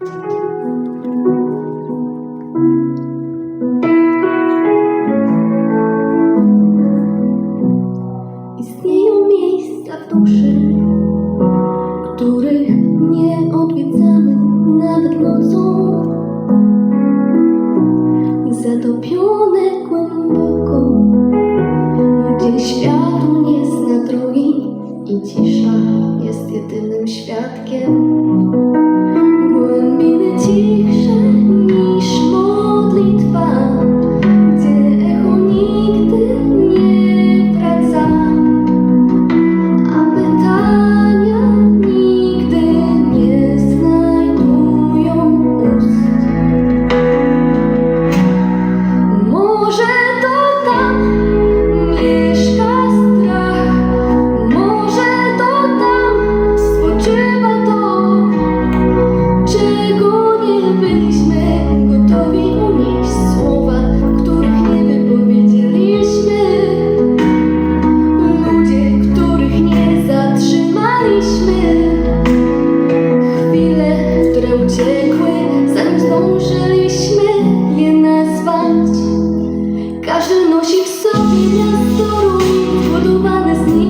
Istnieją miejsca w duszy. uciekły, zanim zdążyliśmy je nazwać. Każdy nosi w sobie miasto ruin, zbudowany z nich.